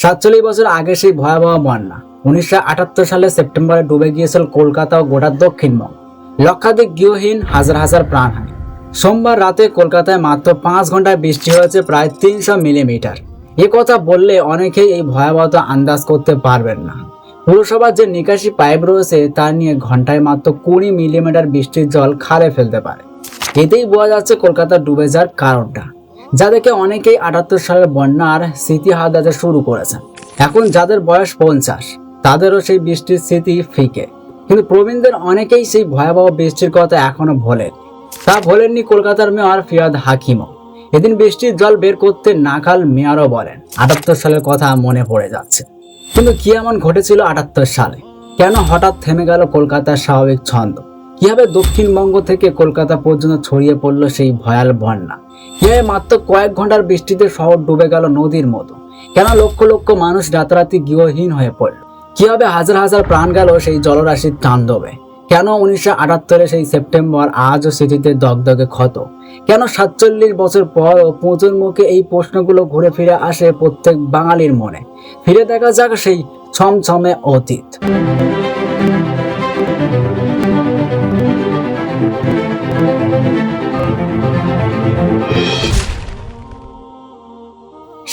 সাতচল্লিশ বছর আগে সেই ভয়াবহ বন্যা। উনিশশো আটাত্তর সালে সেপ্টেম্বরে ডুবে গিয়েছিল কলকাতা ও গোটা দক্ষিণবঙ্গ। লক্ষাধিক গৃহহীন হাজার হাজার প্রাণহানি সোমবার রাতে কলকাতায় মাত্র পাঁচ ঘন্টায় বৃষ্টি হয়েছে প্রায় তিনশো মিলিমিটার। এ কথা বললে অনেকেই এই ভয়াবহতা আন্দাজ করতে পারবেন না। পুরসভার যে নিকাশি পাইপ রয়েছে, তা নিয়ে ঘন্টায় মাত্র কুড়ি মিলিমিটার বৃষ্টির জল খালে ফেলতে পারে। এতেই বোঝা যাচ্ছে কলকাতা ডুবে যাওয়ার কারণটা। যা দেখে অনেকেই আটাত্তর সালের বন্যার স্মৃতি হাতাতে শুরু করেছেন এখন যাদের বয়স পঞ্চাশ, তাদেরও সেই বৃষ্টির স্মৃতি ফিকে। কিন্তু প্রবীণদের অনেকেই সেই ভয়াবহ বৃষ্টির কথা এখনও ভোলেন। তা ভোলেননি কলকাতার মেয়র ফিয়াদ হাকিমও। এদিন বৃষ্টির জল বের করতে নাকাল মেয়রও বলেন, আটাত্তর সালের কথা মনে পড়ে যাচ্ছে। কিন্তু কি এমন ঘটেছিল আটাত্তর সালে? কেন হঠাৎ থেমে গেল কলকাতার স্বাভাবিক ছন্দ? কীভাবে দক্ষিণবঙ্গ থেকে কলকাতা পর্যন্ত ছড়িয়ে পড়ল সেই ভয়াল বন্যা? কীভাবে মাত্র কয়েক ঘণ্টার বৃষ্টিতে শহর ডুবে গেল নদীর মতো? কেন লক্ষ লক্ষ মানুষ রাতারাতি গৃহহীন হয়ে পড়ল? কীভাবে হাজার হাজার প্রাণ গেল সেই জলরাশির তাণ্ডবে? কেন উনিশশো আটাত্তরে সেই সেপ্টেম্বর আজও স্মৃতিতে দগদগে ক্ষত? কেন সাতচল্লিশ বছর পরও পুজোর মুখে এই প্রশ্নগুলো ঘুরে ফিরে আসে প্রত্যেক বাঙালির মনে? ফিরে দেখা যাক সেই ছমছমে অতীত।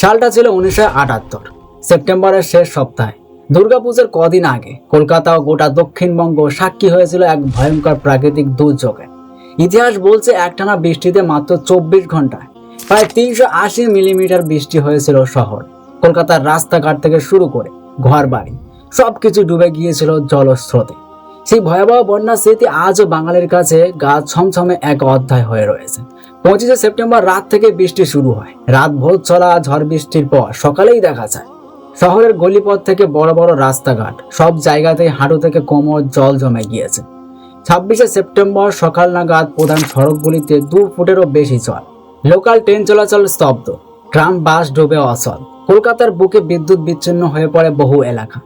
সালটা ছিল উনিশশো আটাত্তর, সেপ্টেম্বরের শেষ সপ্তাহে। দুর্গাপূজার কদিন আগে কলকাতা ও গোটা দক্ষিণবঙ্গ সাক্ষী হয়েছিল এক ভয়ঙ্কর প্রাকৃতিক দুর্যোগে। ইতিহাস বলছে একটানা বৃষ্টিতে মাত্র চব্বিশ ঘন্টায় প্রায় তিনশো আশি মিলিমিটার বৃষ্টি হয়েছিল শহর। কলকাতার রাস্তাঘাট থেকে শুরু করে ঘর বাড়ি সবকিছু ডুবে গিয়েছিল জলস্রোতে। সেই ভয়াবহ বন্যার স্মৃতি আজও বাঙালির কাছে গা ছমছমে এক অধ্যায় হয়ে রয়েছে। পঁচিশে সেপ্টেম্বর রাত থেকে বৃষ্টি শুরু হয়। রাত ভোর চলা ঝড় বৃষ্টির পর সকালেই দেখা যায়, শহরের গলিপথ থেকে বড় বড় রাস্তাঘাট সব জায়গাতেই হাঁটু থেকে কোমর জল জমে গিয়েছে। ছাব্বিশে সেপ্টেম্বর সকাল নাগাদ প্রধান সড়কগুলিতে দু ফুটেরও বেশি জল, লোকাল ট্রেন চলাচল স্তব্ধ, ট্রাম, বাস ডুবে অচল, কলকাতার বুকে বিদ্যুৎ বিচ্ছিন্ন হয়ে পড়ে বহু এলাকা।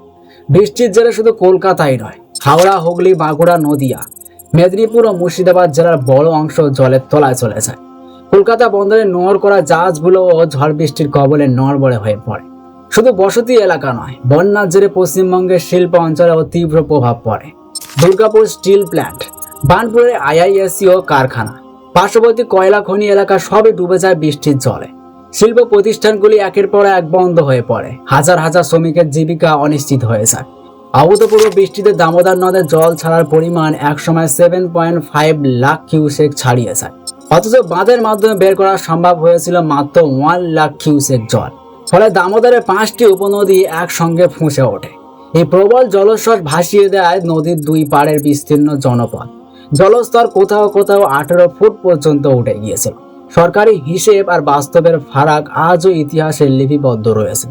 বৃষ্টির জেরে শুধু কলকাতাই নয়, হাওড়া, হুগলি, বাঁকুড়া, নদিয়া, মেদিনীপুর ও মুর্শিদাবাদ জেলার বড় অংশ জলের তলায় চলে যায়। কলকাতা বন্দরে নোঙর করা জাহাজগুলোও ঝড় বৃষ্টির কবলে নড়বড়ে হয়ে পড়ে। শুধু বসতি এলাকা নয়, বন্যার জেরে পশ্চিমবঙ্গের শিল্প অঞ্চলেও তীব্র প্রভাব পড়ে। দুর্গাপুর স্টিল প্ল্যান্ট বানপুরের আইআইএসসি ও কারখানা, পার্শ্ববর্তী কয়লা খনি এলাকা সবই ডুবে যায় বৃষ্টির জলে। শিল্প প্রতিষ্ঠানগুলি একের পর এক বন্ধ হয়ে পড়ে। হাজার হাজার শ্রমিকের জীবিকা অনিশ্চিত হয়ে যায়। অভূতপূর্ব বৃষ্টিতে দামোদর নদের জল ছাড়ার পরিমাণ একসময় seven point five lakh cusec ছাড়িয়ে যায়। অথচ বাঁধের মাধ্যমে বের করা সম্ভব হয়েছিল মাত্র ওয়ান লাখ কিউসেক জল। ফলে দামোদরে পাঁচটি উপনদী একসঙ্গে ফুঁসে ওঠে। এই প্রবল জলস্রোত ভাসিয়ে দেয় নদীর দুই পাড়ের বিস্তীর্ণ জনপদ। জলস্তর কোথাও কোথাও আঠেরো ফুট পর্যন্ত উঠে গিয়েছিল। সরকারি হিসেব আর বাস্তবের ফারাক আজও ইতিহাসে লিপিবদ্ধ রয়েছে।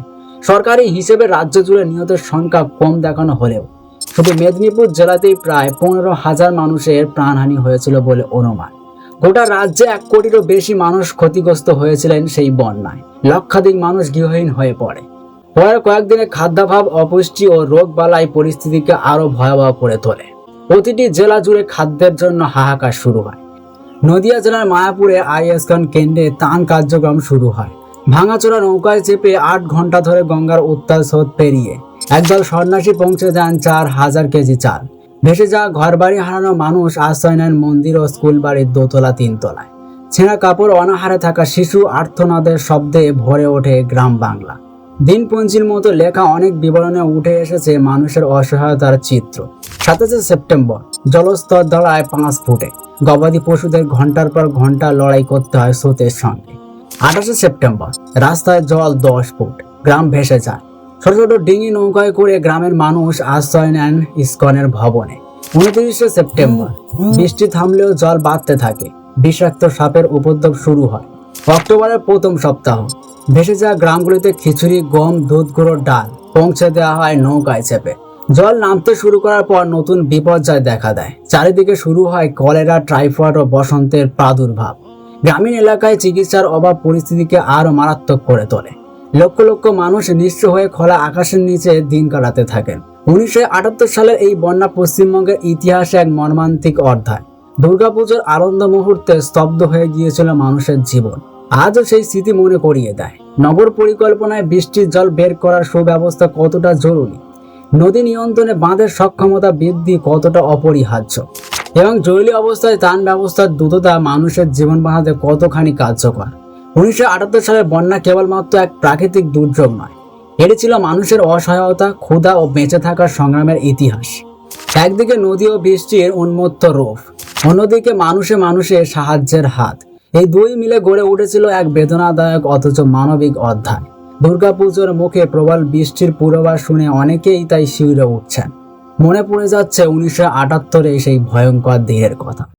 সরকারি হিসেবে রাজ্য জুড়ে নিহতের সংখ্যা কম দেখানো হলেও, শুধু মেদিনীপুর জেলাতেই প্রায় পনেরো হাজার মানুষের প্রাণহানি হয়েছিল বলে অনুমান। গোটা রাজ্যে এক কোটিরও বেশি মানুষ ক্ষতিগ্রস্ত হয়েছিলেন সেই বন্যায়। লক্ষাধিক মানুষ গৃহহীন হয়ে পড়ে। পরের কয়েকদিনে খাদ্যাভাব, অপুষ্টি ও রোগবালাই পরিস্থিতিকে আরও ভয়াবহ করে তোলে। প্রতিটি জেলা জুড়ে খাদ্যের জন্য হাহাকার শুরু হয়। নদিয়া জেলার মায়াপুরে আইএসগন কেন্দ্রে তান কার্যক্রম শুরু হয়। ভাঙাচোরা নৌকায় চেপে আট ঘণ্টা ধরে গঙ্গার উত্তাল স্রোত পেরিয়ে একদল সন্ন্যাসী পৌঁছে যান চার হাজার কেজি চাল। ভেসে যাওয়া ঘরবাড়ি হারানো মানুষ আশ্রয় নেন মন্দির ও স্কুল বাড়ির দোতলা, তিনতলায়। ছেঁড়া কাপড় অনাহারে থাকা শিশু আর্থনাদের শব্দে ভরে ওঠে গ্রাম বাংলা। দিনপঞ্জির মতো লেখা অনেক বিবরণে উঠে এসেছে মানুষের অসহায়তার চিত্র। সাতাশে সেপ্টেম্বর, জলস্তর দাঁড়ায় পাঁচ ফুটে। গবাদি পশুদের ঘণ্টার পর ঘণ্টা লড়াই করতে হয় স্রোতের সঙ্গে। আঠাশে সেপ্টেম্বর, রাস্তায় জল দশ ফুট, গ্রাম ভেসে যায়। ছোট ছোট ডিঙি নৌকায় করে গ্রামের মানুষ আশ্রয় নেন ইস্কনের ভবনে। উনত্রিশে সেপ্টেম্বর, বৃষ্টি থামলেও জল বাড়তে থাকে। বিষাক্ত সাপের উপদ্রব শুরু হয়। অক্টোবরের প্রথম সপ্তাহ, ভেসে যাওয়া গ্রামগুলিতে খিচুড়ি, গম, দুধ গুঁড়োর ডাল পৌঁছে দেওয়া হয় নৌকায় চেপে। জল নামতে শুরু করার পর নতুন বিপর্যয় দেখা দেয়। চারিদিকে শুরু হয় কলেরা, টাইফয়েড ও বসন্তের প্রাদুর্ভাব। গ্রামীণ এলাকায় চিকিৎসার অভাব পরিস্থিতিকে আরও মারাত্মক করে তোলে। লক্ষ লক্ষ মানুষ নিঃস্ব হয়ে খোলা আকাশের নিচে দিন কাটাতে থাকেন। উনিশশো আটাত্তর সালের এই বন্যা পশ্চিমবঙ্গের ইতিহাসে এক মর্মান্তিক অধ্যায়। দুর্গাপুজোর আনন্দ মুহূর্তে স্তব্ধ হয়ে গিয়েছিল মানুষের জীবন। আজও সেই স্মৃতি মনে করিয়ে দেয়। নগর পরিকল্পনায় বৃষ্টির জল বের করার সুব্যবস্থা কতটা জরুরি? নদী নিয়ন্ত্রণে বাঁধের সক্ষমতা বৃদ্ধি কতটা অপরিহার্য? এবং জরুরি অবস্থায় ত্রাণ ব্যবস্থার দ্রুততা মানুষের জীবন বাঁচাতে কতখানি কার্যকর? উনিশশো আটাত্তর সালের বন্যা কেবলমাত্র এক প্রাকৃতিক দুর্যোগ নয়। এটি ছিল মানুষের অসহায়তা, ক্ষুধা ও বেঁচে থাকার সংগ্রামের ইতিহাস। একদিকে নদী ও বৃষ্টির উন্মত্ত রূপ, অন্যদিকে মানুষে মানুষে সাহায্যের হাত। এই দুই মিলে গড়ে উঠেছিল এক বেদনাদায়ক অথচ মানবিক অধ্যায়। দুর্গাপুজোর মুখে প্রবল বৃষ্টির পূর্বাভাস শুনে অনেকেই তাই শিউরে উঠছেন। মনে পড়ে যাচ্ছে উনিশশো আটাত্তরে সেই ভয়ঙ্কর দিনের কথা।